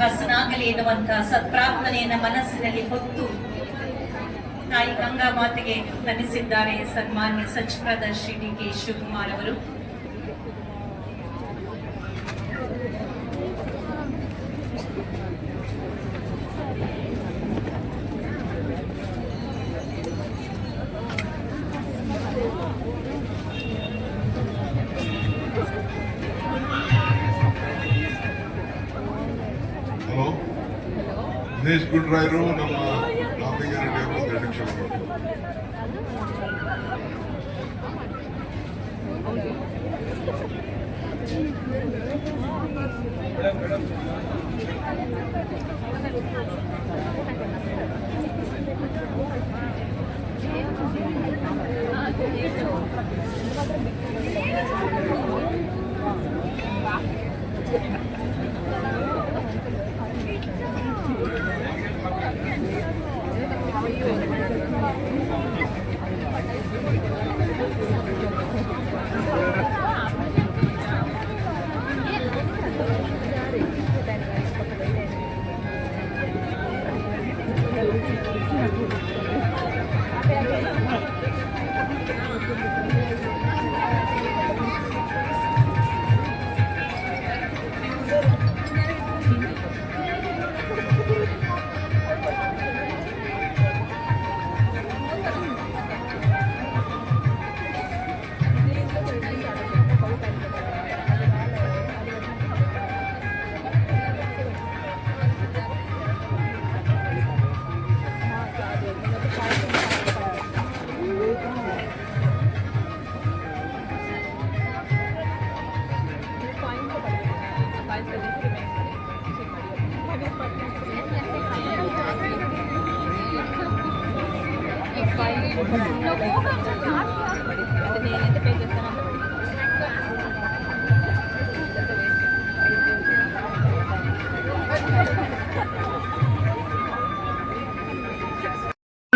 ಹಸನಾಗಲಿ ಎನ್ನುವಂತಹ ಸತ್ಪ್ರಾರ್ಥನೆಯನ್ನ ಮನಸ್ಸಿನಲ್ಲಿ ಹೊತ್ತು ತಾಯಿ ಗಂಗಾ ಮಾತೆಗೆ ಸನ್ಮಾನ್ಯ ಸಚಿವರಾದ ಶ್ರೀ ಡಿ ಕೆ ಶಿವಕುಮಾರ್ ಅವರು. ದಿನೇಶ್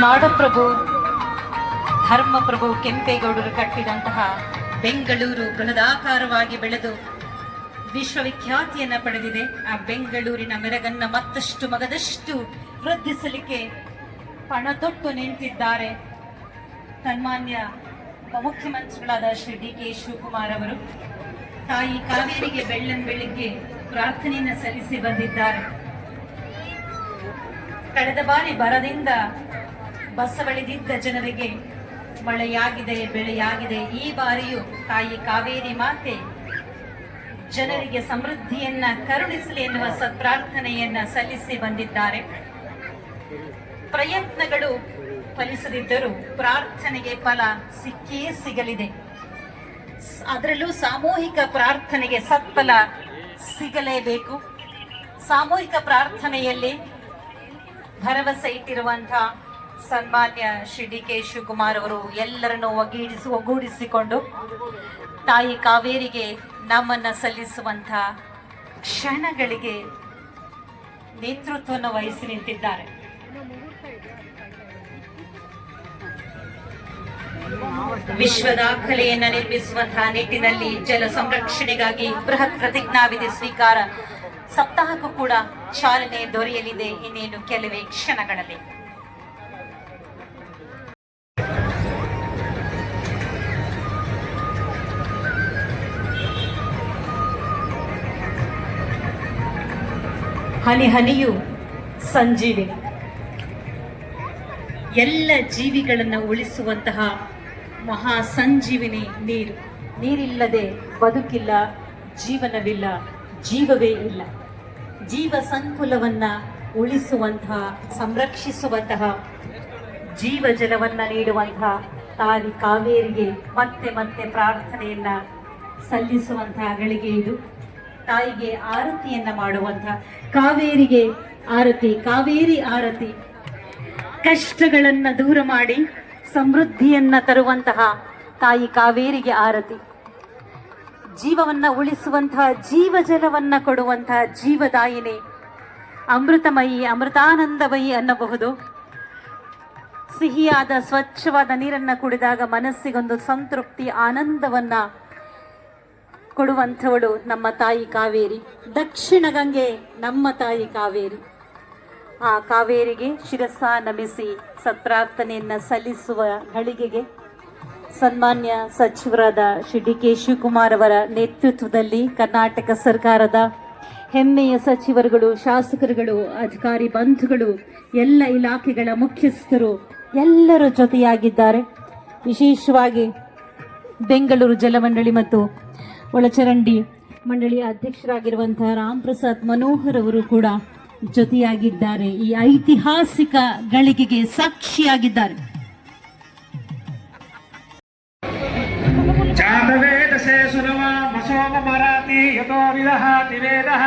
ನಾಡಪ್ರಭು, ಧರ್ಮಪ್ರಭು ಕೆಂಪೇಗೌಡರು ಕಟ್ಟಿದಂತಹ ಬೆಂಗಳೂರು ಬೃಹದಾಕಾರವಾಗಿ ಬೆಳೆದು ವಿಶ್ವವಿಖ್ಯಾತಿಯನ್ನ ಪಡೆದಿದೆ. ಆ ಬೆಂಗಳೂರಿನ ಮೆರಗನ್ನ ಮತ್ತಷ್ಟು ಮಗದಷ್ಟು ವೃದ್ಧಿಸಲಿಕ್ಕೆ ಪಣತೊಟ್ಟು ನಿಂತಿದ್ದಾರೆ. ಸನ್ಮಾನ್ಯ ಉಪಮುಖ್ಯಮಂತ್ರಿಗಳಾದ ಶ್ರೀ ಡಿ ಕೆ ಶಿವಕುಮಾರ್ ಅವರು ತಾಯಿ ಕಾವೇರಿಗೆ ಬೆಳ್ಳನ್ ಬೆಳಿಗ್ಗೆ ಪ್ರಾರ್ಥನೆಯನ್ನು ಸಲ್ಲಿಸಿ ಬಂದಿದ್ದಾರೆ. ಕಳೆದ ಬಾರಿ ಬರದಿಂದ ಬಸವಳಿದಿದ್ದ ಜನರಿಗೆ ಮಳೆಯಾಗಿದೆ, ಬೆಳೆಯಾಗಿದೆ. ಈ ಬಾರಿಯೂ ತಾಯಿ ಕಾವೇರಿ ಮಾತೆ ಜನರಿಗೆ ಸಮೃದ್ಧಿಯನ್ನ ಕರುಣಿಸಲಿ ಎನ್ನುವ ಸತ್ಪ್ರಾರ್ಥನೆಯನ್ನ ಸಲ್ಲಿಸಿ ಬಂದಿದ್ದಾರೆ. ಪ್ರಯತ್ನಗಳು ಫಲಿಸದಿದ್ದರೂ ಪ್ರಾರ್ಥನೆಗೆ ಫಲ ಸಿಕ್ಕೇ ಸಿಗಲಿದೆ. ಅದರಲ್ಲೂ ಸಾಮೂಹಿಕ ಪ್ರಾರ್ಥನೆಗೆ ಸತ್ಫಲ ಸಿಗಲೇಬೇಕು. ಸಾಮೂಹಿಕ ಪ್ರಾರ್ಥನೆಯಲ್ಲಿ ಭರವಸೆ ಇಟ್ಟಿರುವಂತಹ ಸನ್ಮಾನ್ಯ ಶ್ರೀ ಡಿ ಕೆ ಶಿವಕುಮಾರ್ ಅವರು ಎಲ್ಲರನ್ನು ಒಗ್ಗೂಡಿಸಿ ಒಗ್ಗೂಡಿಸಿಕೊಂಡು ತಾಯಿ ಕಾವೇರಿಗೆ ನಮ್ಮನ್ನ ಸಲ್ಲಿಸುವಂಥ ಕ್ಷಣಗಳಿಗೆ ನೇತೃತ್ವವನ್ನು ವಹಿಸಿ ನಿಂತಿದ್ದಾರೆ. ವಿಶ್ವ ದಾಖಲೆಯನ್ನು ನಿರ್ಮಿಸುವಂತಹ ನಿಟ್ಟಿನಲ್ಲಿ ಜಲ ಸಂರಕ್ಷಣೆಗಾಗಿ ಬೃಹತ್ ಪ್ರತಿಜ್ಞಾವಿಧಿ ಸ್ವೀಕಾರ ಸಪ್ತಾಹಕ್ಕೂ ಕೂಡ ಚಾಲನೆ ದೊರೆಯಲಿದೆ. ಇನ್ನೇನು ಕೆಲವೇ ಕ್ಷಣಗಳಲ್ಲಿ. ಹನಿ ಹನಿಯು ಸಂಜೀವಿನಿ. ಎಲ್ಲ ಜೀವಿಗಳನ್ನು ಉಳಿಸುವಂತಹ ಮಹಾ ಸಂಜೀವಿನಿ ನೀರು. ನೀರಿಲ್ಲದೆ ಬದುಕಿಲ್ಲ, ಜೀವನವಿಲ್ಲ, ಜೀವವೇ ಇಲ್ಲ. ಜೀವ ಸಂಕುಲವನ್ನ ಉಳಿಸುವಂತಹ ಸಂರಕ್ಷಿಸುವಂತಹ, ಜೀವ ಜಲವನ್ನ ನೀಡುವಂತಹ ತಾಯಿ ಕಾವೇರಿಗೆ ಮತ್ತೆ ಮತ್ತೆ ಪ್ರಾರ್ಥನೆಯನ್ನ ಸಲ್ಲಿಸುವಂತಹ ಗಳಿಗೆ ಇದು. ತಾಯಿಗೆ ಆರತಿಯನ್ನ ಮಾಡುವಂತ ಕಾವೇರಿಗೆ ಆರತಿ, ಕಾವೇರಿ ಆರತಿ. ಕಷ್ಟಗಳನ್ನ ದೂರ ಮಾಡಿ ಸಮೃದ್ಧಿಯನ್ನ ತರುವಂತಹ ತಾಯಿ ಕಾವೇರಿಗೆ ಆರತಿ. ಜೀವವನ್ನ ಉಳಿಸುವಂತಹ ಜೀವ ಜಲವನ್ನ ಕೊಡುವಂತಹ ಜೀವದಾಯಿನಿ ಅಮೃತಮಯಿ, ಅಮೃತಾನಂದಮಯಿ ಅನ್ನಬಹುದು. ಸಿಹಿಯಾದ, ಸ್ವಚ್ಛವಾದ ನೀರನ್ನ ಕುಡಿದಾಗ ಮನಸ್ಸಿಗೊಂದು ಸಂತೃಪ್ತಿ, ಆನಂದವನ್ನ ಕೊಡುವಂಥವಳು ನಮ್ಮ ತಾಯಿ ಕಾವೇರಿ. ದಕ್ಷಿಣ ಗಂಗೆ ನಮ್ಮ ತಾಯಿ ಕಾವೇರಿ. ಆ ಕಾವೇರಿಗೆ ಶಿರಸ ನಮಿಸಿ ಸತ್ಪ್ರಾರ್ಥನೆಯನ್ನು ಸಲ್ಲಿಸುವ ಘಳಿಗೆಗೆ ಸನ್ಮಾನ್ಯ ಸಚಿವರಾದ ಶ್ರೀ ಡಿ ಕೆ ಶಿವಕುಮಾರ್ ಅವರ ನೇತೃತ್ವದಲ್ಲಿ ಕರ್ನಾಟಕ ಸರ್ಕಾರದ ಹೆಮ್ಮೆಯ ಸಚಿವರುಗಳು, ಶಾಸಕರುಗಳು, ಅಧಿಕಾರಿ ಬಂಧುಗಳು, ಎಲ್ಲ ಇಲಾಖೆಗಳ ಮುಖ್ಯಸ್ಥರು ಎಲ್ಲರೂ ಜೊತೆಯಾಗಿದ್ದಾರೆ. ವಿಶೇಷವಾಗಿ ಬೆಂಗಳೂರು ಜಲಮಂಡಳಿ ಮತ್ತು ಒಳಚರಂಡಿ ಮಂಡಳಿಯ ಅಧ್ಯಕ್ಷರಾಗಿರುವಂತಹ ರಾಮ್ ಪ್ರಸಾದ್ ಮನೋಹರ್ ಅವರು ಕೂಡ ಜೊತೆಯಾಗಿದ್ದಾರೆ. ಈ ಐತಿಹಾಸಿಕ ಗಳಿಗೆಗೆ ಸಾಕ್ಷಿಯಾಗಿದ್ದಾರೆ. ಜಾತವೇದಸೆ ಸುನವ ಮಸೋಮ ಮರಾತಿ ಯತೋ ವಿದಹಾತಿ ವೇದಃ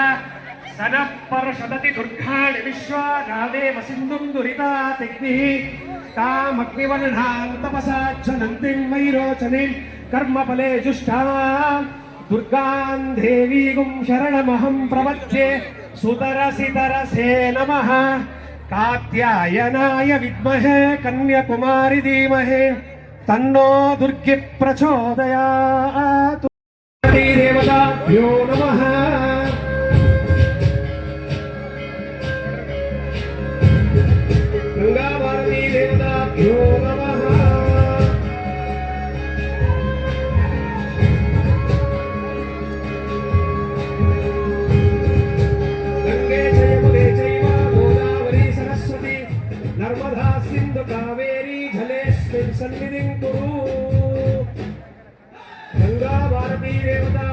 ಸನಃ ಪರ್ಷದತಿ ದುರ್ಗಾಣಿ ವಿಶ್ವ, ನಾದೇವ ಸಿಂಧುಂ ದುರಿತಾ ತಿಗ್ನಿಃ. ತಾಮಗ್ನಿವರ್ಣಾಂ ತಪಸಾಚ್ಛನಂತಿಂ ವೈರೋಚನಿಂ, ಕರ್ಮಫಲೆ ಜುಷ್ಟಾಂ దుర్గాందేవీగుం శరణమహం ప్రవచ్చే సుతరసితరసే నమ కాత్యాయనాయ విద్మహే కన్యకుమారి ధీమహే తన్నో దుర్గి ప్రచోదయాత్ దేవతాభ్యో నమః గంగా భారతీ ಗಂಗಾ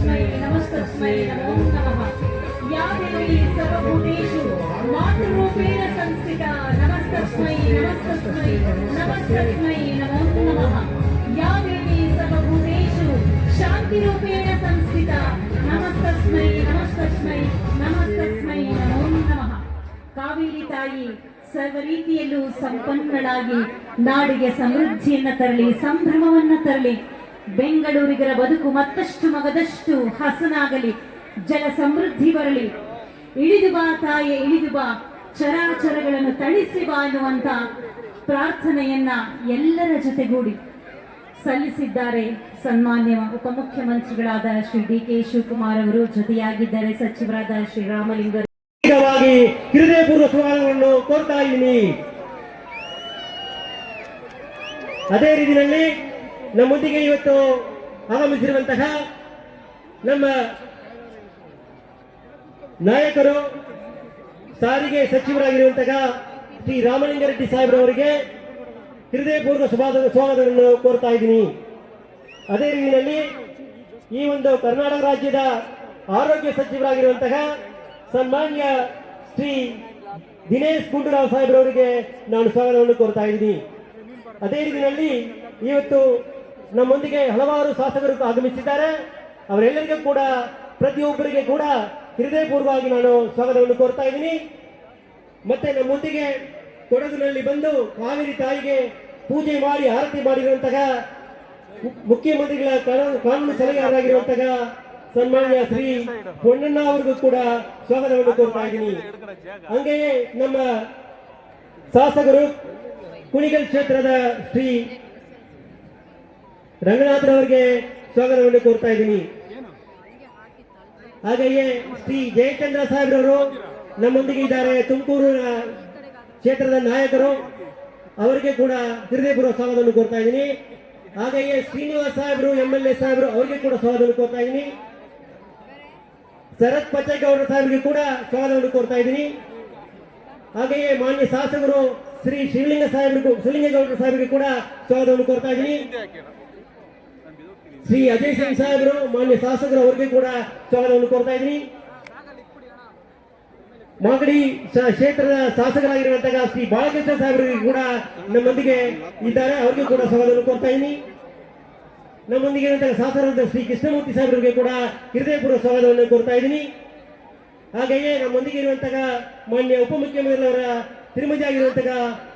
ನಮಸ್ತಸ್ಮೈ ನಮಸ್ತಸ್ಮೈ ನಮೋ ನಮಃ ಯಾ ದೇವಿ ಸರ್ವಭೂತೇಷು ಮಾತೃರೂಪೇಣ ಸಂಸ್ಥಿತ. ನಮಸ್ತಸ್ಮೈ ನಮಸ್ತಸ್ಮೈ ನಮಸ್ತಸ್ಮೈ ನಮೋ ನಮಃ. ಯಾ ದೇವಿ ಸರ್ವಭೂತೇಷು ಶಾಂತಿರೂಪೇಣ ಸಂಸ್ಥಿತ. ನಮಸ್ತಸ್ಮೈ ನಮಸ್ತಸ್ಮೈ ನಮಸ್ತಸ್ಮೈ ನಮೋ ನಮಃ. ಕಾವೇರಿ ತಾಯಿ ಸರ್ವ ರೀತಿಯಲ್ಲೂ ಸಂಪನ್ನಳಾಗಿ ನಾಡಿಗೆ ಸಮೃದ್ಧಿಯನ್ನ ತರಲಿ, ಸಂಭ್ರಮವನ್ನ ತರಲಿ ಬೆಂಗಳೂರಿಗರ ಬದುಕು ಮತ್ತಷ್ಟು ಮಗದಷ್ಟು ಹಸನಾಗಲಿ, ಜಲ ಸಮೃದ್ಧಿ ಬರಲಿ. ಇಳಿದು ಬಾ ತಾಯೆ, ಇಳಿದು ಬಾ. ಚರಾಚರಗಳನ್ನು ತಳಿಸಿ ಬಾ ಅನ್ನುವಂತ ಪ್ರಾರ್ಥನೆಯನ್ನ ಎಲ್ಲರ ಜೊತೆಗೂಡಿ ಸಲ್ಲಿಸಿದ್ದಾರೆ ಸನ್ಮಾನ್ಯ ಉಪಮುಖ್ಯಮಂತ್ರಿಗಳಾದ ಶ್ರೀ ಡಿ ಕೆ ಶಿವಕುಮಾರ್ ಅವರು, ಜೊತೆಯಾಗಿದ್ದಾರೆ ಸಚಿವರಾದ ಶ್ರೀ ರಾಮಲಿಂಗ ವಾಗಿ ಹೃದಯಪೂರ್ವ ಸ್ವಾಗತವನ್ನು ಕೋರ್ತಾ ಇದ್ದೀನಿ. ಅದೇ ರೀತಿಯಲ್ಲಿ ನಮ್ಮೊಂದಿಗೆ ಇವತ್ತು ಆಗಮಿಸಿರುವಂತಹ ನಮ್ಮ ನಾಯಕರು, ಸಾರಿಗೆ ಸಚಿವರಾಗಿರುವಂತಹ ಶ್ರೀ ರಾಮಲಿಂಗಾರೆಡ್ಡಿ ಸಾಹೇಬ್ರವರಿಗೆ ಹೃದಯಪೂರ್ವ ಸ್ವಾಗತ ಸ್ವಾಗತವನ್ನು ಕೋರ್ತಾ ಇದ್ದೀನಿ. ಅದೇ ರೀತಿಯಲ್ಲಿ ಈ ಒಂದು ಕರ್ನಾಟಕ ರಾಜ್ಯದ ಆರೋಗ್ಯ ಸಚಿವರಾಗಿರುವಂತಹ ಸನ್ಮಾನ್ಯ ಶ್ರೀ ದಿನೇಶ್ ಗುಂಡೂರಾವ್ ಸಾಹೇಬ್ರವರಿಗೆ ನಾನು ಸ್ವಾಗತವನ್ನು ಕೋರ್ತಾ ಇದ್ದೀನಿ. ಅದೇ ರೀತಿಯಲ್ಲಿ ಇವತ್ತು ನಮ್ಮೊಂದಿಗೆ ಹಲವಾರು ಶಾಸಕರು ಆಗಮಿಸಿದ್ದಾರೆ. ಅವರೆಲ್ಲರಿಗೂ ಕೂಡ, ಪ್ರತಿಯೊಬ್ಬರಿಗೆ ಕೂಡ ಹೃದಯಪೂರ್ವವಾಗಿ ನಾನು ಸ್ವಾಗತವನ್ನು ಕೋರ್ತಾ ಇದ್ದೀನಿ. ಮತ್ತೆ ನಮ್ಮೊಂದಿಗೆ ಕೊಡಗಿನಲ್ಲಿ ಬಂದು ಕಾವೇರಿ ತಾಯಿಗೆ ಪೂಜೆ ಮಾಡಿ, ಆರತಿ ಮಾಡಿರುವಂತಹ ಮುಖ್ಯಮಂತ್ರಿಗಳ ಕಾನೂನು ಸಲಹೆಗಾರರಾಗಿರುವಂತಹ ಸನ್ಮಾನ್ಯ ಶ್ರೀ ಪೊಣ್ಣಣ್ಣ ಅವರಿಗೂ ಕೂಡ ಸ್ವಾಗತವನ್ನು ಕೋರ್ತಾ ಇದ್ದೀನಿ. ಹಂಗೆಯೇ ನಮ್ಮ ಶಾಸಕರು ಕುಣಿಗಲ್ ಕ್ಷೇತ್ರದ ಶ್ರೀ ರಂಗನಾಥರವರಿಗೆ ಸ್ವಾಗತವನ್ನು ಕೋರ್ತಾ ಇದ್ದೀನಿ. ಹಾಗೆಯೇ ಶ್ರೀ ಜಯಚಂದ್ರ ಸಾಹೇಬ್ರವರು ನಮ್ಮೊಂದಿಗೆ ಇದ್ದಾರೆ. ತುಮಕೂರು ಕ್ಷೇತ್ರದ ನಾಯಕರು. ಅವರಿಗೆ ಕೂಡ ಹೃದಯಪೂರ್ವ ಸ್ವಾಗತವನ್ನು ಕೋರ್ತಾ ಇದ್ದೀನಿ. ಹಾಗೆಯೇ ಶ್ರೀನಿವಾಸ್ ಸಾಹೇಬರು ಎಂ ಎಲ್ ಎ ಸಾಹೇಬರು, ಅವರಿಗೆ ಕೂಡ ಸ್ವಾಗತವನ್ನು ಕೋರ್ತಾ ಇದ್ದೀನಿ. ಶರತ್ ಪಚ್ಚೇಗೌಡರ ಸಾಹೇಬರಿಗೆ ಕೂಡ ಸ್ವಾಗತವನ್ನು ಕೋರ್ತಾ ಇದ್ದೀನಿ. ಹಾಗೆಯೇ ಮಾನ್ಯ ಶಾಸಕರು ಶ್ರೀ ಶಿವಲಿಂಗ ಸಾಹೇಬರಿಗೂ ಶಿವಲಿಂಗೇಗೌಡರ ಸಾಹೇಬರಿಗೆ ಕೂಡ ಸ್ವಾಗತವನ್ನು ಕೋರ್ತಾ ಇದ್ದೀನಿ. ಶ್ರೀ ಅಜಯ್ ಸಿಂಗ್ ಸಾಹೇಬರು, ಮಾನ್ಯ ಶಾಸಕರು ಅವರಿಗೆ ಕೂಡ ಸ್ವಾಗತವನ್ನು ಕೋರ್ತಾ ಇದ್ದೀನಿ ಮಾಗಡಿ ಕ್ಷೇತ್ರದ ಶಾಸಕರಾಗಿರುವಂತಹ ಶ್ರೀ ಬಾಲಕೃಷ್ಣ ಸಾಹೇಬರಿಗೆ ಕೂಡ ನಮ್ಮೊಂದಿಗೆ ಇದ್ದಾರೆ. ಅವರಿಗೆ ಕೂಡ ಸ್ವಾಗತವನ್ನು ಕೋರ್ತಾ ಇದ್ದೀನಿ. ನಮ್ಮೊಂದಿಗೆ ಶಾಸಕರಾದ ಶ್ರೀ ಕೃಷ್ಣಮೂರ್ತಿ ಸಾಹೇಬರಿಗೆ ಕೂಡ ಹೃದಯಪೂರ್ವಕ ಸ್ವಾಗತವನ್ನು ಕೋರ್ತಾ ಇದ್ದೀನಿ. ಹಾಗೆಯೇ ನಮ್ಮೊಂದಿಗೆ ಇರುವಂತಹ ಮಾನ್ಯ ಉಪಮುಖ್ಯಮಂತ್ರಿಯವರ ತಿರುಮತಿ ಆಗಿರುವಂತಹ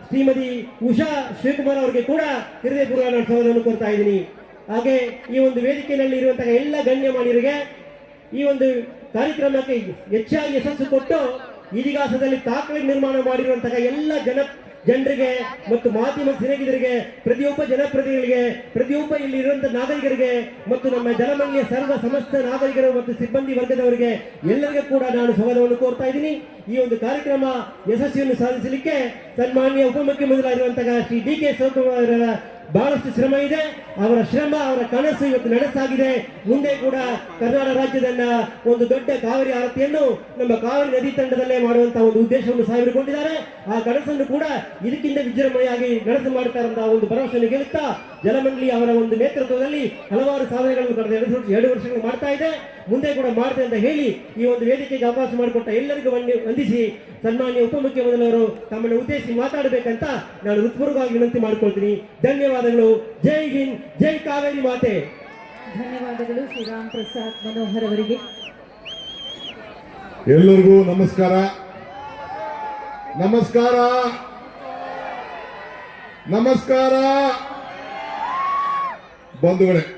ಶ್ರೀಮತಿ ಉಷಾ ಶಿವಕುಮಾರ್ ಅವರಿಗೆ ಕೂಡ ಹೃದಯಪೂರ್ವಕ ನಾನು ಸ್ವಾಗತವನ್ನು ಕೋರ್ತಾ ಇದ್ದೀನಿ. ಹಾಗೆ ಈ ಒಂದು ವೇದಿಕೆಯಲ್ಲಿ ಇರುವಂತಹ ಎಲ್ಲ ಗಣ್ಯಮಾನ್ಯರಿಗೆ ಈ ಒಂದು ಕಾರ್ಯಕ್ರಮಕ್ಕೆ ಹೆಚ್ಚಾಗಿ ಯಶಸ್ಸು ಕೊಟ್ಟು ಇತಿಹಾಸದಲ್ಲಿ ದಾಖಲೆ ನಿರ್ಮಾಣ ಮಾಡಿರುವಂತಹ ಎಲ್ಲ ಜನ ಜನರಿಗೆ ಮತ್ತು ಮಾಧ್ಯಮ ಸ್ನೇಹಿತರಿಗೆ, ಪ್ರತಿಯೊಬ್ಬ ಜನಪ್ರತಿನಿಧಿಗಳಿಗೆ, ಪ್ರತಿಯೊಬ್ಬ ಇಲ್ಲಿ ಇರುವಂತಹ ನಾಗರಿಕರಿಗೆ ಮತ್ತು ನಮ್ಮ ಜನಮನ್ಯ ಸರ್ವ ಸಮಸ್ತ ನಾಗರಿಕರು ಮತ್ತು ಸಿಬ್ಬಂದಿ ವರ್ಗದವರಿಗೆ ಎಲ್ಲರಿಗೂ ಕೂಡ ನಾನು ಸ್ವಾಗತವನ್ನು ಕೋರ್ತಾ ಇದ್ದೀನಿ. ಈ ಒಂದು ಕಾರ್ಯಕ್ರಮ ಯಶಸ್ವಿಯನ್ನು ಸಾಧಿಸಲಿಕ್ಕೆ ಸನ್ಮಾನ್ಯ ಉಪಮುಖ್ಯಮಂತ್ರಿಯಾಗಿರುವಂತಹ ಶ್ರೀ ಡಿ ಕೆ ಶಿವಕುಮಾರ್ ಬಹಳಷ್ಟು ಶ್ರಮ ಇದೆ. ಅವರ ಶ್ರಮ, ಅವರ ಕನಸು ಇವತ್ತು ನನಸಾಗಿದೆ ಮುಂದೆ ಕೂಡ ಕರ್ನಾಟಕ ರಾಜ್ಯದನ್ನ ಒಂದು ದೊಡ್ಡ ಕಾವೇರಿ ಆರತಿಯನ್ನು ನಮ್ಮ ಕಾವೇರಿ ನದಿ ತಂಡದಲ್ಲೇ ಮಾಡುವಂತಹ ಒಂದು ಉದ್ದೇಶವನ್ನು ಸಾವಿರಗೊಂಡಿದ್ದಾರೆ ಆ ಕನಸನ್ನು ಕೂಡ ಇದಕ್ಕಿಂತ ವಿಜೃಂಭಣೆಯಾಗಿ ನಡೆಸು ಮಾಡುತ್ತಾರಂತಹ ಒಂದು ಭರವಸೆಯನ್ನು ಗೆಲ್ಲುತ್ತಾ ಜಲಮಂಡಳಿ ಅವರ ಒಂದು ನೇತೃತ್ವದಲ್ಲಿ ಹಲವಾರು ಸಾಧನೆಗಳನ್ನು ಕಳೆದ ಎರಡು ವರ್ಷ- ಎರಡು ವರ್ಷಗಳು ಮಾಡ್ತಾ ಇದೆ. ಮುಂದೆ ಕೂಡ ಮಾಡ್ತೇವೆ ಅಂತ ಹೇಳಿ ಈ ಒಂದು ವೇದಿಕೆಗೆ ಅವಕಾಶ ಮಾಡಿಕೊಟ್ಟ ಎಲ್ಲರಿಗೂ ವಂದಿ- ವಂದಿಸಿ ಸನ್ಮಾನ್ಯ ಉಪಮುಖ್ಯಮಂತ್ರಿಯವರು ತಮ್ಮನ್ನು ಉದ್ದೇಶಿಸಿ ಮಾತಾಡಬೇಕಂತ ನಾನು ಹೃತ್ಪೂರ್ವಕವಾಗಿ ವಿನಂತಿ ಮಾಡ್ಕೊಳ್ತೀನಿ. ಧನ್ಯವಾದಗಳು. ಜೈ ಹಿಂದ್ ಜೈ ಕಾವೇರಿ ಮಾತೆ. ಧನ್ಯವಾದಗಳು ಶ್ರೀರಾಮ್ ಪ್ರಸಾದ್ ಮನೋಹರ್ ಅವರಿಗೆ. ಎಲ್ಲರಿಗೂ ನಮಸ್ಕಾರ. ನಮಸ್ಕಾರ. ನಮಸ್ಕಾರ. ಬಂಧುಗಳೇ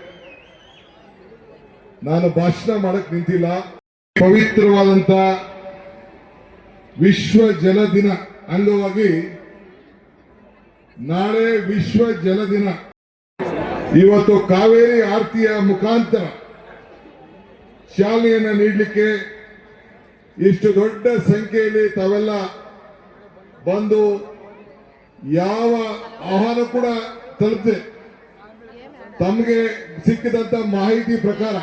ನಾನು ಭಾಷಣ ಮಾಡಕ್ ನಿಂತಿಲ್ಲ. ಪವಿತ್ರವಾದಂತ ವಿಶ್ವ ಜಲ ದಿನ ಅಂಗವಾಗಿ ನಾಳೆ ವಿಶ್ವ ಜಲ ದಿನ. ಇವತ್ತು ಕಾವೇರಿ ಆರತಿಯ ಮುಖಾಂತರ ಶಾಲೆಯನ್ನು ನೀಡಲಿಕ್ಕೆ ಇಷ್ಟು ದೊಡ್ಡ ಸಂಖ್ಯೆಯಲ್ಲಿ ತಾವೆಲ್ಲ ಬಂದು ಯಾವ ಆಹ್ವಾನ ಕೂಡ ತಲುಪಿದೆ. ತಮಗೆ ಸಿಕ್ಕಿದಂತ ಮಾಹಿತಿ ಪ್ರಕಾರ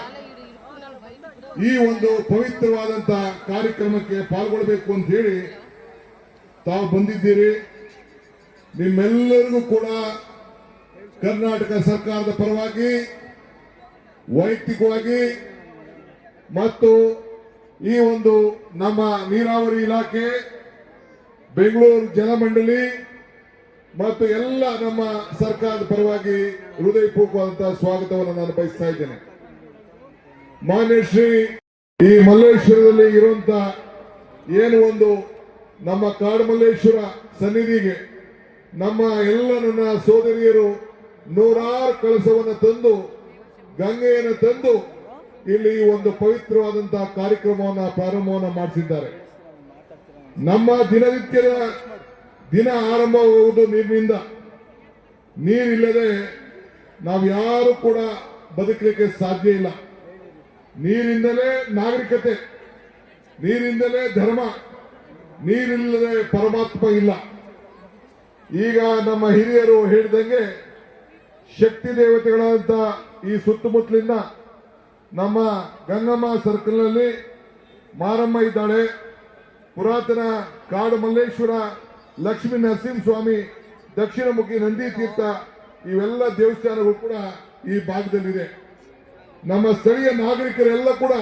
ಈ ಒಂದು ಪವಿತ್ರವಾದಂತ ಕಾರ್ಯಕ್ರಮಕ್ಕೆ ಪಾಲ್ಗೊಳ್ಬೇಕು ಅಂತ ಹೇಳಿ ತಾವು ಬಂದಿದ್ದೀರಿ. ನಿಮ್ಮೆಲ್ಲರಿಗೂ ಕೂಡ ಕರ್ನಾಟಕ ಸರ್ಕಾರದ ಪರವಾಗಿ, ವೈಯಕ್ತಿಕವಾಗಿ ಮತ್ತು ಈ ಒಂದು ನಮ್ಮ ನೀರಾವರಿ ಇಲಾಖೆ, ಬೆಂಗಳೂರು ಜಲಮಂಡಳಿ ಮತ್ತು ಎಲ್ಲ ನಮ್ಮ ಸರ್ಕಾರದ ಪರವಾಗಿ ಹೃದಯಪೂರ್ವಕವಾದಂತಹ ಸ್ವಾಗತವನ್ನು ನಾನು ಬಯಸ್ತಾ ಇದ್ದೇನೆ. ಮಾನ್ಯ ಶ್ರೀ ಈ ಮಲ್ಲೇಶ್ವರದಲ್ಲಿ ಇರುವಂತ ಏನು ಒಂದು ನಮ್ಮ ಕಾಡುಮಲ್ಲೇಶ್ವರ ಸನ್ನಿಧಿಗೆ ನಮ್ಮ ಎಲ್ಲ ನನ್ನ ಸೋದರಿಯರು ನೂರಾರು ಕಳಸವನ್ನು ತಂದು, ಗಂಗೆಯನ್ನು ತಂದು ಇಲ್ಲಿ ಒಂದು ಪವಿತ್ರವಾದಂತಹ ಕಾರ್ಯಕ್ರಮವನ್ನ ಪ್ರಾರಂಭವನ್ನು ಮಾಡಿಸಿದ್ದಾರೆ. ನಮ್ಮ ದಿನನಿತ್ಯದ ದಿನ ಆರಂಭವಾಗುವುದು ನೀರಿನಿಂದ. ನೀರಿಲ್ಲದೆ ನಾವು ಯಾರು ಕೂಡ ಬದುಕಲಿಕ್ಕೆ ಸಾಧ್ಯ ಇಲ್ಲ. ನೀರಿಂದಲೇ ನಾಗರಿಕತೆ, ನೀರಿಂದಲೇ ಧರ್ಮ, ನೀರಿಲ್ಲದೆ ಪರಮಾತ್ಮ ಇಲ್ಲ. ಈಗ ನಮ್ಮ ಹಿರಿಯರು ಹೇಳಿದಂಗೆ ಶಕ್ತಿ ದೇವತೆಗಳಾದಂತ ಈ ಸುತ್ತಮುತ್ತಲಿನ ನಮ್ಮ ಗಂಗಮ್ಮ ಸರ್ಕಲ್ನಲ್ಲಿ ಮಾರಮ್ಮ ಇದ್ದಾಳೆ. ಪುರಾತನ ಕಾಡು ಮಲ್ಲೇಶ್ವರ, ಲಕ್ಷ್ಮೀ ನರಸಿಂಹಸ್ವಾಮಿ ದಕ್ಷಿಣಮುಖಿ ನಂದಿ ತೀರ್ಥ, ಇವೆಲ್ಲ ದೇವಸ್ಥಾನಗಳು ಕೂಡ ಈ ಭಾಗದಲ್ಲಿದೆ. ನಮ್ಮ ಸ್ಥಳೀಯ ನಾಗರಿಕರೆಲ್ಲ ಕೂಡ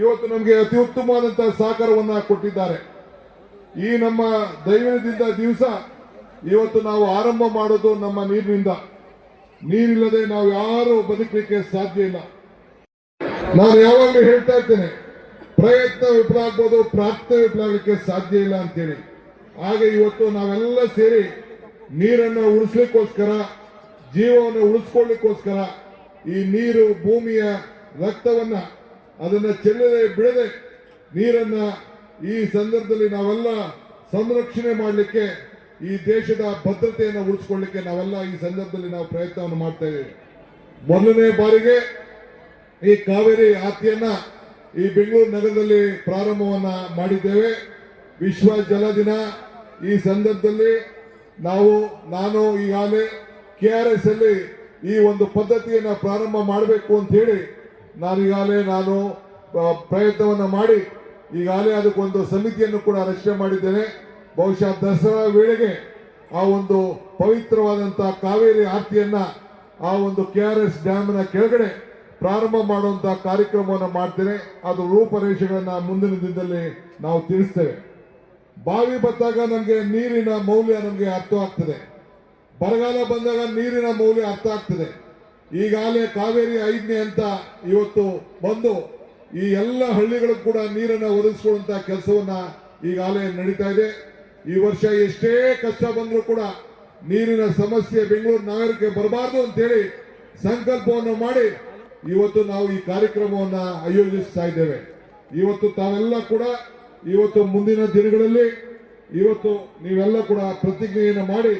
ಇವತ್ತು ನಮಗೆ ಅತಿ ಉತ್ತಮವಾದಂತಹ ಸಹಕಾರವನ್ನ ಕೊಟ್ಟಿದ್ದಾರೆ. ಈ ನಮ್ಮ ದೈವದಿಂದ ದಿವಸ ಇವತ್ತು ನಾವು ಆರಂಭ ಮಾಡೋದು ನಮ್ಮ ನೀರಿನಿಂದ. ನೀರಿಲ್ಲದೆ ನಾವು ಯಾರು ಬದುಕಲಿಕ್ಕೆ ಸಾಧ್ಯ ಇಲ್ಲ. ನಾನು ಯಾವಾಗಲೂ ಹೇಳ್ತಾ ಇರ್ತೇನೆ, ಪ್ರಯತ್ನ ವಿಫಲ ಆಗ್ಬೋದು ಪ್ರಾರ್ಥನೆ ವಿಫಲ ಆಗಲಿಕ್ಕೆ ಸಾಧ್ಯ ಇಲ್ಲ ಅಂತೇಳಿ. ಹಾಗೆ ಇವತ್ತು ನಾವೆಲ್ಲ ಸೇರಿ ನೀರನ್ನು ಉಳಿಸ್ಲಿಕ್ಕೋಸ್ಕರ, ಜೀವವನ್ನು ಉಳಿಸ್ಕೊಳ್ಳಿಕ್ಕೋಸ್ಕರ ಈ ನೀರು ಭೂಮಿಯ ರಕ್ತವನ್ನ ಅದನ್ನ ಚೆಲ್ಲದೆ ಬಿಡದೆ ನೀರನ್ನ ಈ ಸಂದರ್ಭದಲ್ಲಿ ನಾವೆಲ್ಲ ಸಂರಕ್ಷಣೆ ಮಾಡಲಿಕ್ಕೆ, ಈ ದೇಶದ ಭದ್ರತೆಯನ್ನು ಉಳಿಸ್ಕೊಳ್ಳಿಕ್ಕೆ ನಾವೆಲ್ಲ ಈ ಸಂದರ್ಭದಲ್ಲಿ ನಾವು ಪ್ರಯತ್ನವನ್ನು ಮಾಡ್ತಾ ಮೊದಲನೇ ಬಾರಿಗೆ ಈ ಕಾವೇರಿ ಆರ್ತಿಯನ್ನ ಈ ಬೆಂಗಳೂರು ನಗರದಲ್ಲಿ ಪ್ರಾರಂಭವನ್ನ ಮಾಡಿದ್ದೇವೆ. ವಿಶ್ವ ಜಲ ದಿನ. ಈ ಸಂದರ್ಭದಲ್ಲಿ ನಾವು, ನಾನು, ಈಗಾಗಲೇ ಕೆ ಆರ್ ಎಸ್ ಅಲ್ಲಿ ಈ ಒಂದು ಪದ್ಧತಿಯನ್ನು ಪ್ರಾರಂಭ ಮಾಡಬೇಕು ಅಂತ ಹೇಳಿ ನಾನು ಈಗಾಗಲೇ ನಾನು ಪ್ರಯತ್ನವನ್ನು ಮಾಡಿ ಈಗಾಗಲೇ ಅದಕ್ಕೊಂದು ಸಮಿತಿಯನ್ನು ಕೂಡ ರಚನೆ ಮಾಡಿದ್ದೇನೆ. ಬಹುಶಃ ದಸರಾ ವೇಳೆಗೆ ಆ ಒಂದು ಪವಿತ್ರವಾದಂತಹ ಕಾವೇರಿ ಆರತಿಯನ್ನ ಆ ಒಂದು ಕೆ ಆರ್ ಎಸ್ ಡ್ಯಾಮ್ನ ಕೆಳಗಡೆ ಪ್ರಾರಂಭ ಮಾಡುವಂತಹ ಕಾರ್ಯಕ್ರಮವನ್ನು ಮಾಡ್ತೇನೆ. ಅದು ರೂಪರೇಷೆಗಳನ್ನ ಮುಂದಿನ ದಿನದಲ್ಲಿ ನಾವು ತಿಳಿಸ್ತೇವೆ. ಬಾವಿ ಬಂದಾಗ ನಮಗೆ ನೀರಿನ ಮೌಲ್ಯ ನಮಗೆ ಅರ್ಥ ಆಗ್ತದೆ ಬರಗಾಲ ಬಂದಾಗ ನೀರಿನ ಮೌಲ್ಯ ಅರ್ಥ ಆಗ್ತದೆ. ಈಗಾಗಲೇ ಕಾವೇರಿ ಐದನೇ ಅಂತ ಇವತ್ತು ಬಂದು ಈ ಎಲ್ಲ ಹಳ್ಳಿಗಳು ಕೂಡ ನೀರನ್ನ ಒದಗಿಸುವಂತ ಕೆಲಸವನ್ನ ಈಗಾಗಲೇ ನಡೀತಾ ಇದೆ. ಈ ವರ್ಷ ಎಷ್ಟೇ ಕಷ್ಟ ಬಂದರೂ ಕೂಡ ನೀರಿನ ಸಮಸ್ಯೆ ಬೆಂಗಳೂರು ನಗರಕ್ಕೆ ಬರಬಾರ್ದು ಅಂತೇಳಿ ಸಂಕಲ್ಪವನ್ನು ಮಾಡಿ ಇವತ್ತು ನಾವು ಈ ಕಾರ್ಯಕ್ರಮವನ್ನ ಆಯೋಜಿಸ್ತಾ ಇದ್ದೇವೆ. ಇವತ್ತು ತಾವೆಲ್ಲ ಕೂಡ ಇವತ್ತು ಮುಂದಿನ ದಿನಗಳಲ್ಲಿ, ಇವತ್ತು ನೀವೆಲ್ಲ ಕೂಡ ಪ್ರತಿಜ್ಞೆಯನ್ನು ಮಾಡಿ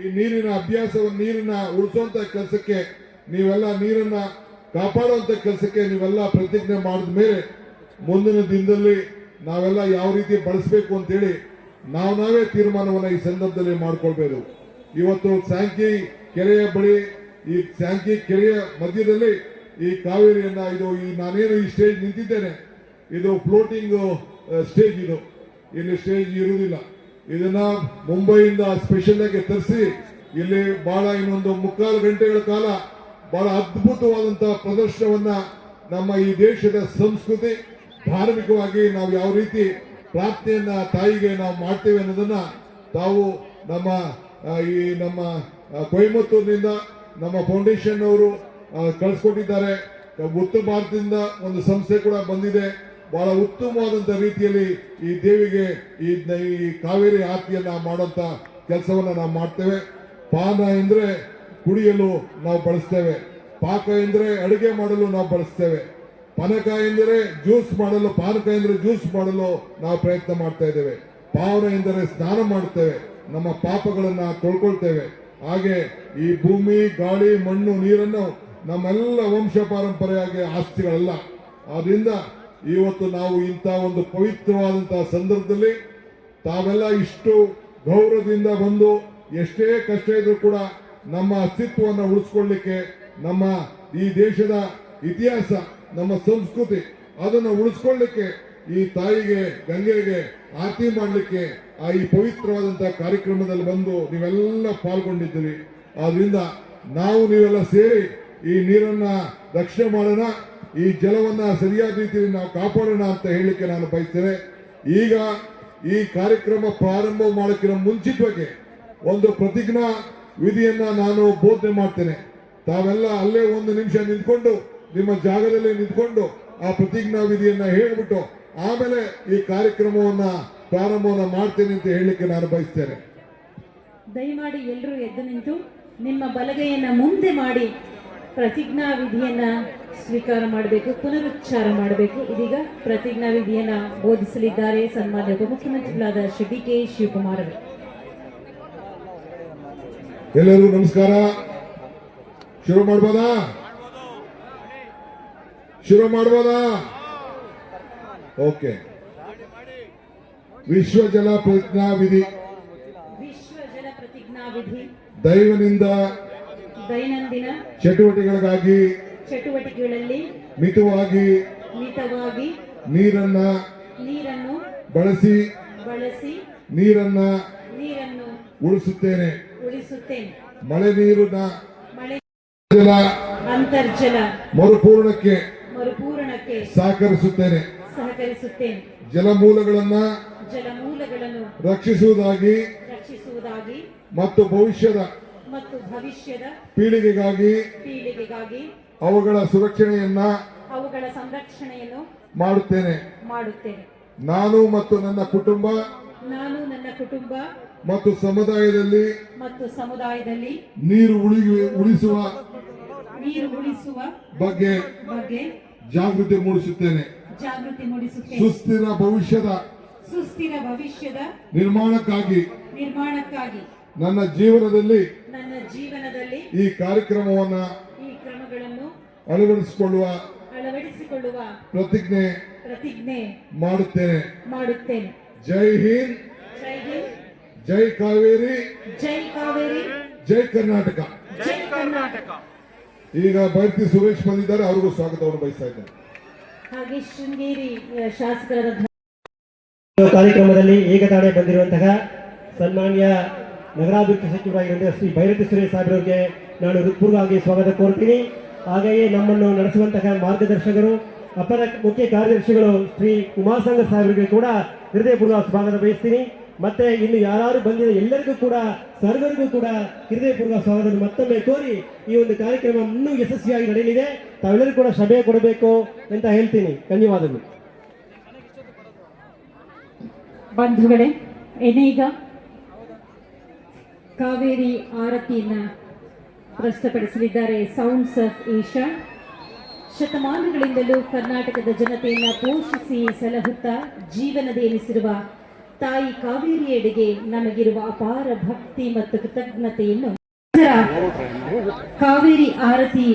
ಈ ನೀರಿನ ಅಭ್ಯಾಸವನ್ನು ನೀರಿನ ಉಳಿಸುವಂತ ಕೆಲಸಕ್ಕೆ ನೀವೆಲ್ಲ ನೀರನ್ನ ಕಾಪಾಡುವಂತ ಕೆಲಸಕ್ಕೆ ನೀವೆಲ್ಲ ಪ್ರತಿಜ್ಞೆ ಮಾಡಿದ ಮೇಲೆ ಮುಂದಿನ ದಿನದಲ್ಲಿ ನಾವೆಲ್ಲ ಯಾವ ರೀತಿ ಬಳಸಬೇಕು ಅಂತೇಳಿ ನಾವು ನಾವೇ ತೀರ್ಮಾನವನ್ನು ಈ ಸಂದರ್ಭದಲ್ಲಿ ಮಾಡಿಕೊಳ್ಬೇಕು. ಇವತ್ತು ಸ್ಯಾಂಕಿ ಕೆರೆಯ ಬಳಿ, ಈ ಸ್ಯಾಂಕಿ ಕೆರೆಯ ಮಧ್ಯದಲ್ಲಿ ಈ ಕಾವೇರಿಯನ್ನ ಇದು ಈ ನಾನೇನು ಈ ಸ್ಟೇಜ್ ನಿಂತಿದ್ದೇನೆ, ಇದು ಫ್ಲೋಟಿಂಗ್ ಸ್ಟೇಜ್ ಇದು. ಇಲ್ಲಿ ಸ್ಟೇಜ್ ಇರುವುದಿಲ್ಲ. ಇದನ್ನ ಮುಂಬೈಯಿಂದ ಸ್ಪೆಷಲ್ ಆಗಿ ತರಿಸಿ, ಇಲ್ಲಿ ಬಹಳ ಇನ್ನೊಂದು ಮುಕ್ಕಾಲು ಗಂಟೆಗಳ ಕಾಲ ಬಹಳ ಅದ್ಭುತವಾದಂತಹ ಪ್ರದರ್ಶನವನ್ನ ನಮ್ಮ ಈ ದೇಶದ ಸಂಸ್ಕೃತಿ, ಧಾರ್ಮಿಕವಾಗಿ ನಾವು ಯಾವ ರೀತಿ ಪ್ರಾರ್ಥನೆಯನ್ನ ತಾಯಿಗೆ ನಾವು ಮಾಡ್ತೇವೆ ಅನ್ನೋದನ್ನ ತಾವು ನಮ್ಮ ಈ ನಮ್ಮ ಕೊಯಮತ್ತೂರಿನಿಂದ ನಮ್ಮ ಫೌಂಡೇಶನ್ ಅವರು ಕಳಿಸ್ಕೊಟ್ಟಿದ್ದಾರೆ. ಉತ್ತರ ಭಾರತದಿಂದ ಒಂದು ಸಂಸ್ಥೆ ಕೂಡ ಬಂದಿದೆ. ಬಹಳ ಉತ್ತಮವಾದಂತ ರೀತಿಯಲ್ಲಿ ಈ ದೇವಿಗೆ ಈ ಕಾವೇರಿ ಆರತಿಯನ್ನ ಮಾಡುವಂತ ಕೆಲಸವನ್ನ ನಾವು ಮಾಡ್ತೇವೆ. ಪಾನ ಎಂದ್ರೆ ಕುಡಿಯಲು ನಾವು ಬಳಸ್ತೇವೆ. ಪಾಕ ಎಂದ್ರೆ ಅಡುಗೆ ಮಾಡಲು ನಾವು ಬಳಸ್ತೇವೆ. ಪನಕ ಎಂದರೆ ಜ್ಯೂಸ್ ಮಾಡಲು, ಪಾನಕ ಎಂದರೆ ಜ್ಯೂಸ್ ಮಾಡಲು ನಾವು ಪ್ರಯತ್ನ ಮಾಡ್ತಾ ಇದ್ದೇವೆ. ಪಾವನ ಎಂದರೆ ಸ್ನಾನ ಮಾಡುತ್ತೇವೆ. ನಮ್ಮ ಪಾಪಗಳನ್ನ ತೊಳ್ಕೊಳ್ತೇವೆ. ಹಾಗೆ ಈ ಭೂಮಿ, ಗಾಳಿ, ಮಣ್ಣು, ನೀರನ್ನು ನಮ್ಮೆಲ್ಲ ವಂಶ ಪಾರಂಪರೆಯಾಗಿ ಆಸ್ತಿಗಳಲ್ಲ. ಆದ್ರಿಂದ ಇವತ್ತು ನಾವು ಇಂಥ ಒಂದು ಪವಿತ್ರವಾದಂತಹ ಸಂದರ್ಭದಲ್ಲಿ ತಾವೆಲ್ಲ ಇಷ್ಟು ಗೌರವದಿಂದ ಬಂದು ಎಷ್ಟೇ ಕಷ್ಟ ಇದ್ರೂ ಕೂಡ ನಮ್ಮ ಅಸ್ತಿತ್ವವನ್ನು ಉಳಿಸ್ಕೊಳ್ಳಿಕ್ಕೆ ನಮ್ಮ ಈ ದೇಶದ ಇತಿಹಾಸ, ನಮ್ಮ ಸಂಸ್ಕೃತಿ ಅದನ್ನು ಉಳಿಸ್ಕೊಳ್ಳಿಕ್ಕೆ ಈ ತಾಯಿಗೆ, ಗಂಗೆಗೆ ಆರತಿ ಮಾಡಲಿಕ್ಕೆ ಆ ಈ ಪವಿತ್ರವಾದಂತಹ ಕಾರ್ಯಕ್ರಮದಲ್ಲಿ ಬಂದು ನೀವೆಲ್ಲ ಪಾಲ್ಗೊಂಡಿದ್ದೀರಿ. ಆದ್ರಿಂದ ನಾವು ನೀವೆಲ್ಲ ಸೇರಿ ಈ ನೀರನ್ನ ರಕ್ಷಣೆ ಮಾಡೋಣ. ಈ ಜಲವನ್ನ ಸರಿಯಾದ ರೀತಿಯಲ್ಲಿ ನಾವು ಕಾಪಾಡೋಣ ಅಂತ ಹೇಳಲಿಕ್ಕೆ ನಾನು ಬಯಸ್ತೇನೆ. ಈಗ ಈ ಕಾರ್ಯಕ್ರಮ ಪ್ರಾರಂಭ ಮಾಡೋಕ್ಕಿಂತ ಮುಂಚಿತವಾಗಿ ಒಂದು ಪ್ರತಿಜ್ಞಾ ವಿಧಿಯನ್ನ ನಾನು ಬೋಧನೆ ಮಾಡ್ತೇನೆ. ತಾವೆಲ್ಲ ಅಲ್ಲೇ ಒಂದು ನಿಮಿಷ ನಿಂತ್ಕೊಂಡು, ನಿಮ್ಮ ಜಾಗದಲ್ಲಿ ನಿಂತ್ಕೊಂಡು ಆ ಪ್ರತಿಜ್ಞಾ ವಿಧಿಯನ್ನ ಹೇಳ್ಬಿಟ್ಟು ಆಮೇಲೆ ಈ ಕಾರ್ಯಕ್ರಮವನ್ನ ಪ್ರಾರಂಭವನ್ನ ಮಾಡ್ತೇನೆ ಅಂತ ಹೇಳಲಿಕ್ಕೆ ನಾನು ಬಯಸ್ತೇನೆ. ದಯಮಾಡಿ ಎಲ್ಲರೂ ಎದ್ದು ನಿಂತು ನಿಮ್ಮ ಬಲಗೈಯನ್ನ ಮುಂದೆ ಮಾಡಿ ಪ್ರತಿಜ್ಞಾ ವಿಧಿಯನ್ನ ಸ್ವೀಕಾರ ಮಾಡಬೇಕು ಪುನರುಚ್ಚಾರ ಮಾಡಬೇಕು. ಇದೀಗ ಪ್ರತಿಜ್ಞಾ ವಿಧಿಯನ್ನ ಬೋಧಿಸಲಿದ್ದಾರೆ ಸನ್ಮಾನ್ಯ ಉಪಮುಖ್ಯಮಂತ್ರಿಗಳಾದ ಶ್ರೀ ಡಿ ಕೆ ಶಿವಕುಮಾರ್ ಅವರು. ಎಲ್ಲರಿಗೂ ನಮಸ್ಕಾರ. ಶುರು ಮಾಡ್ಬೋದಾ? ಶುರು ಮಾಡ್ಬೋದಾ? ಓಕೆ. ವಿಶ್ವ ಜಲ ಪ್ರತಿಜ್ಞಾ ವಿಧಿ ವಿಶ್ವ ಜಲ ಪ್ರತಿಜ್ಞಾ ವಿಧಿ ದೈವನಿಂದ ದೈನಂದಿನ ಚಟುವಟಿಕೆಗಳಿಗಾಗಿ ಚಟುವಟಿಕೆಗಳಲ್ಲಿ ಮಿತವಾಗಿ ಮಿತವಾಗಿ ನೀರನ್ನ ನೀರನ್ನು ಬಳಸಿ ಬಳಸಿ ನೀರನ್ನ ನೀರನ್ನು ಉಳಿಸುತ್ತೇನೆ. ಉಳಿಸುತ್ತೇನೆ. ಮಳೆ ನೀರಿನ ಮಳೆ ಜಲ ಅಂತರ್ಜಲ ಮರುಪೂರ್ಣಕ್ಕೆ ಮರುಪೂರಣಕ್ಕೆ ಸಹಕರಿಸುತ್ತೇನೆ. ಸಹಕರಿಸುತ್ತೇನೆ. ಜಲಮೂಲಗಳನ್ನ ಜಲಮೂಲಗಳನ್ನು ರಕ್ಷಿಸುವುದಾಗಿ ರಕ್ಷಿಸುವುದಾಗಿ ಮತ್ತು ಭವಿಷ್ಯದ ಮತ್ತು ಭವಿಷ್ಯದ ಪೀಳಿಗೆಗಾಗಿ ಪೀಳಿಗೆಗಾಗಿ ಅವುಗಳ ಸುರಕ್ಷಣೆಯನ್ನ ಅವುಗಳ ಸಂರಕ್ಷಣೆಯನ್ನು ಮಾಡುತ್ತೇನೆ. ಮಾಡುತ್ತೇನೆ. ನಾನು ಮತ್ತು ನನ್ನ ಕುಟುಂಬ ನಾನು ನನ್ನ ಕುಟುಂಬ ಮತ್ತು ಸಮುದಾಯದಲ್ಲಿ ಮತ್ತು ಸಮುದಾಯದಲ್ಲಿ ನೀರು ಉಳಿ ಉಳಿಸುವ ನೀರು ಉಳಿಸುವ ಬಗ್ಗೆ ಬಗ್ಗೆ ಜಾಗೃತಿ ಮೂಡಿಸುತ್ತೇನೆ. ಜಾಗೃತಿ ಮೂಡಿಸುತ್ತೇನೆ. ಸುಸ್ಥಿರ ಭವಿಷ್ಯದ ಸುಸ್ಥಿರ ಭವಿಷ್ಯದ ನಿರ್ಮಾಣಕ್ಕಾಗಿ ನಿರ್ಮಾಣಕ್ಕಾಗಿ ನನ್ನ ಜೀವನದಲ್ಲಿ ನನ್ನ ಜೀವನದಲ್ಲಿ ಈ ಕಾರ್ಯಕ್ರಮವನ್ನ ಅಳವಡಿಸಿಕೊಳ್ಳುವ ಅಳವಡಿಸಿಕೊಳ್ಳುವ ಪ್ರತಿಜ್ಞೆ ಪ್ರತಿಜ್ಞೆ ಮಾಡುತ್ತೇನೆ. ಮಾಡುತ್ತೇನೆ. ಜೈ ಹಿಂದ್. ಜೈ ಹಿಂದ್. ಜೈ ಕಾವೇರಿ. ಜೈ ಕಾವೇರಿ. ಜೈ ಕರ್ನಾಟಕ. ಜೈ ಕರ್ನಾಟಕ. ಈಗ ಬೈರ್ತಿ ಸುರೇಶ್ ಬಂದಿದ್ದಾರೆ ಅವರಿಗೂ ಸ್ವಾಗತವನ್ನು ಬಯಸ್ತಾ ಇದ್ದಾರೆ ಹಾಗೆ ಶೃಂಗೇರಿ ಶಾಸಕರ ಈ ಕಾರ್ಯಕ್ರಮದಲ್ಲಿ ಏಕತಾಡೆ ಬಂದಿರುವಂತಹ ಸನ್ಮಾನ್ಯ ನಗರಾಭಿವೃದ್ಧಿ ಸಚಿವರಾಗಿರುವಂತಹ ಶ್ರೀ ಭೈರತಿ ಸುರೇಶ್ ಸಾಹೇಬರಿಗೆ ನಾನು ಹೃತ್ಪೂರ್ವವಾಗಿ ಸ್ವಾಗತ ಕೋರ್ತೀನಿ ಹಾಗೆಯೇ ನಮ್ಮನ್ನು ನಡೆಸುವಂತಹ ಮಾರ್ಗದರ್ಶಕರು, ಅಪರ ಮುಖ್ಯ ಕಾರ್ಯದರ್ಶಿಗಳು ಶ್ರೀ ಉಮಾಸಂಗ ಸಾಹೇಬರಿಗೆ ಕೂಡ ಹೃದಯಪೂರ್ವ ಸ್ವಾಗತ ಬಯಸ್ತೀನಿ. ಮತ್ತೆ ಇನ್ನು ಯಾರು ಬಂದಿದ ಎಲ್ಲರಿಗೂ ಕೂಡ, ಸರ್ವರಿಗೂ ಕೂಡ ಹೃದಯಪೂರ್ವ ಸ್ವಾಗತ ಮತ್ತೊಮ್ಮೆ ಕೋರಿ ಈ ಒಂದು ಕಾರ್ಯಕ್ರಮ ಇನ್ನೂ ಯಶಸ್ವಿಯಾಗಿ ನಡೆಯಲಿದೆ. ತಾವೆಲ್ಲರೂ ಕೂಡ ಸಭೆ ಕೊಡಬೇಕು ಅಂತ ಹೇಳ್ತೀನಿ. ಧನ್ಯವಾದಗಳು. ಬಂಧುಗಳೇ ಇದೀಗ ಕಾವೇರಿ ಆರತಿಯನ್ನ ಪ್ರಸ್ತುತಪಡಿಸಲಿದ್ದಾರೆ ಸೌಂಡ್ಸ್ ಆಫ್ ಏಷ್ಯಾ ಶತಮಾನಗಳಿಂದಲೂ ಕರ್ನಾಟಕದ ಜನತೆಯನ್ನ ಪೋಷಿಸಿ ಸಲಹುತ್ತಾ ಜೀವನದೇನಿಸಿರುವ ತಾಯಿ ಕಾವೇರಿಯೆಡೆಗೆ ನಮಗಿರುವ ಅಪಾರ ಭಕ್ತಿ ಮತ್ತು ಕೃತಜ್ಞತೆಯನ್ನು ಕಾವೇರಿ ಆರತಿ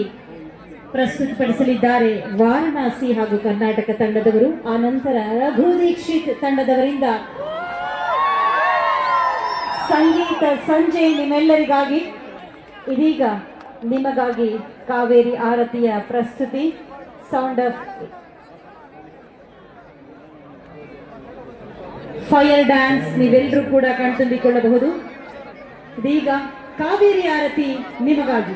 ಪ್ರಸ್ತುತಪಡಿಸಲಿದ್ದಾರೆ ವಾರಣಾಸಿ ಹಾಗೂ ಕರ್ನಾಟಕ ತಂಡದವರು, ಆನಂತರ ರಘು ದೀಕ್ಷಿತ್ ತಂಡದವರಿಂದ ಸಂಗೀತ ಸಂಜೆ ನಿಮ್ಮೆಲ್ಲರಿಗಾಗಿ ಇದೀಗ ನಿಮಗಾಗಿ ಕಾವೇರಿ ಆರತಿಯ ಪ್ರಸ್ತುತಿ. ಸೌಂಡ್ ಆಫ್ ಫೈರ್ ಡ್ಯಾನ್ಸ್ ನೀವೆಲ್ಲರೂ ಕೂಡ ಕಣ್ತುಂಬಿಕೊಳ್ಳಬಹುದು. ಇದೀಗ ಕಾವೇರಿ ಆರತಿ ನಿಮಗಾಗಿ.